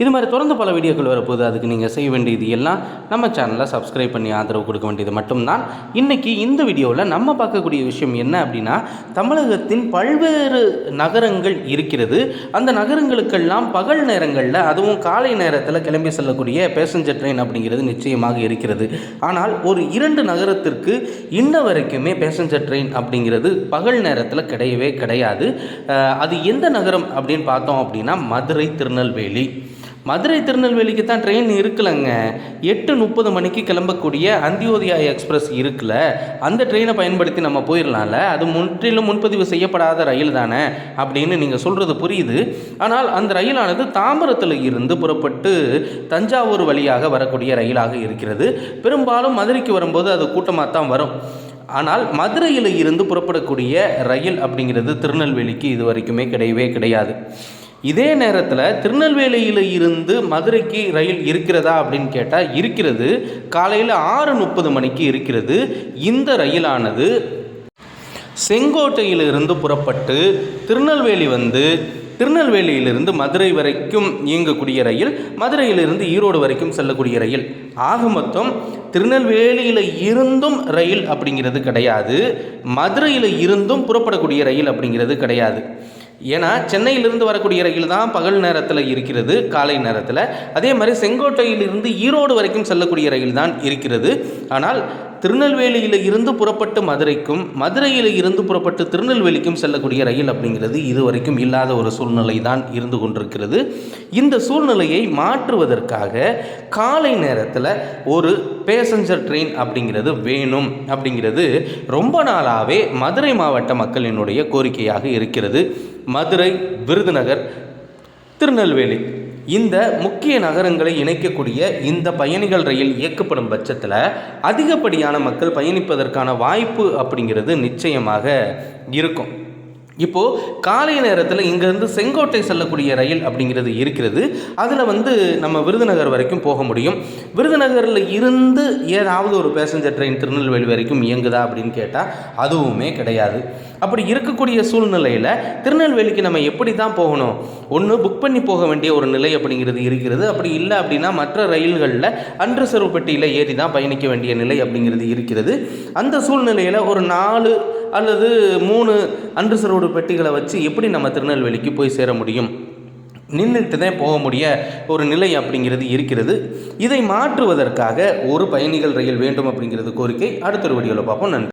இது மாதிரி தொடர்ந்து பல வீடியோக்கள் வரப்போகுது. அதுக்கு நீங்கள் செய்ய வேண்டியது எல்லாம் நம்ம சேனலை சப்ஸ்கிரைப் பண்ணி ஆதரவு கொடுக்க வேண்டியது மட்டும்தான். இன்றைக்கி இந்த வீடியோவில் நம்ம பார்க்கக்கூடிய விஷயம் என்ன அப்படின்னா தமிழகத்தின் பல்வேறு நகரங்கள் இருக்கிறது. அந்த நகரங்களுக்கெல்லாம் பகல் நேரங்களில் அதுவும் காலை நேரத்தில் கிளம்பி செல்லக்கூடிய பேசஞ்சர் ட்ரெயின் அப்படிங்கிறது நிச்சயமாக இருக்கிறது. ஆனால் ஒரு இரண்டு நகரத்திற்கு இன்ன வரைக்குமே பேசஞ்சர் ட்ரெயின் அப்படிங்கிறது பகல் நேரத்தில் கிடையவே கிடையாது. அது எந்த நகரம் அப்படின்னு பார்த்தோம் அப்படின்னா மதுரை திருநெல்வேலி. மதுரை திருநெல்வேலிக்கு தான் ட்ரெயின் இருக்குல்லங்க எட்டு முப்பது மணிக்கு கிளம்பக்கூடிய அந்தியோதயா எக்ஸ்பிரஸ் இருக்குல்ல அந்த ட்ரெயினை பயன்படுத்தி நம்ம போயிடலாம்ல அது முற்றிலும் முன்பதிவு செய்யப்படாத ரயில் தானே? அப்படின்னு நீங்கள் சொல்கிறது புரியுது. ஆனால் அந்த ரயிலானது தாம்பரத்தில் இருந்து புறப்பட்டு தஞ்சாவூர் வழியாக வரக்கூடிய ரயிலாக இருக்கிறது. பெரும்பாலும் மதுரைக்கு வரும்போது அது கூட்டமாக தான் வரும். ஆனால் மதுரையில் இருந்து புறப்படக்கூடிய ரயில் அப்படிங்கிறது திருநெல்வேலிக்கு இது வரைக்குமே கிடையவே கிடையாது. இதே நேரத்தில் திருநெல்வேலியில் இருந்து மதுரைக்கு ரயில் இருக்கிறதா அப்படின்னு கேட்டால் இருக்கிறது. காலையில் ஆறு முப்பது மணிக்கு இருக்கிறது. இந்த ரயிலானது செங்கோட்டையிலிருந்து புறப்பட்டு திருநெல்வேலி வந்து திருநெல்வேலியிலிருந்து மதுரை வரைக்கும் இயங்கக்கூடிய ரயில் மதுரையிலிருந்து ஈரோடு வரைக்கும் செல்லக்கூடிய ரயில். ஆக மொத்தம் திருநெல்வேலியில் இருந்தும் ரயில் அப்படிங்கிறது கிடையாது. மதுரையில் இருந்தும் புறப்படக்கூடிய ரயில் அப்படிங்கிறது கிடையாது. ஏன்னா சென்னையிலிருந்து வரக்கூடிய ரயில் தான் பகல் நேரத்தில் இருக்கிறது காலை நேரத்தில். அதே மாதிரி செங்கோட்டையிலிருந்து ஈரோடு வரைக்கும் செல்லக்கூடிய ரயில் தான் இருக்கிறது. ஆனால் திருநெல்வேலியில் இருந்து புறப்பட்டு மதுரைக்கும் மதுரையில் இருந்து புறப்பட்டு திருநெல்வேலிக்கும் செல்லக்கூடிய ரயில் அப்படிங்கிறது இதுவரைக்கும் இல்லாத ஒரு சூழ்நிலை தான் இருந்து கொண்டிருக்கிறது. இந்த சூழ்நிலையை மாற்றுவதற்காக காலை நேரத்தில் ஒரு பேசஞ்சர் ட்ரெயின் அப்படிங்கிறது வேணும் அப்படிங்கிறது ரொம்ப நாளாகவே மதுரை மாவட்ட மக்களினுடைய கோரிக்கையாக இருக்கிறது. மதுரை விருதுநகர் திருநெல்வேலி. இந்த முக்கிய நகரங்களை இணைக்கக்கூடிய இந்த பயணிகள் ரயில் இயக்கப்படும் பட்சத்தில் அதிகப்படியான மக்கள் பயணிப்பதற்கான வாய்ப்பு அப்படிங்கிறது நிச்சயமாக இருக்கும். இப்போது காலை நேரத்தில் இங்கேருந்து செங்கோட்டை செல்லக்கூடிய ரயில் அப்படிங்கிறது இருக்கிறது. அதில் வந்து நம்ம விருதுநகர் வரைக்கும் போக முடியும். விருதுநகரில் இருந்து ஏதாவது ஒரு பேசஞ்சர் ட்ரெயின் திருநெல்வேலி வரைக்கும் இயங்குதா அப்படின்னு கேட்டால் அதுவுமே கிடையாது. அப்படி இருக்கக்கூடிய சூழ்நிலையில் திருநெல்வேலிக்கு நம்ம எப்படி தான் போகணும்? ஒன்று புக் பண்ணி போக வேண்டிய ஒரு நிலை அப்படிங்கிறது இருக்கிறது. அப்படி இல்லை அப்படின்னா மற்ற ரயில்களில் அன்ரிசர்வ் பெட்டியில் ஏறி தான் பயணிக்க வேண்டிய நிலை அப்படிங்கிறது இருக்கிறது. அந்த சூழ்நிலையில் ஒரு நாலு அல்லது மூணு அன்று சரோடு பெட்டிகளை வச்சு எப்படி நம்ம திருநெல்வேலிக்கு போய் சேர முடியும்? நின்றுட்டு தான் போக முடிய ஒரு நிலை அப்படிங்கிறது இருக்கிறது. இதை மாற்றுவதற்காக ஒரு பயணிகள் ரயில் வேண்டும் அப்படிங்கிறது கோரிக்கை. அடுத்த ஒரு வீடியோவில் பார்ப்போம். நன்றி.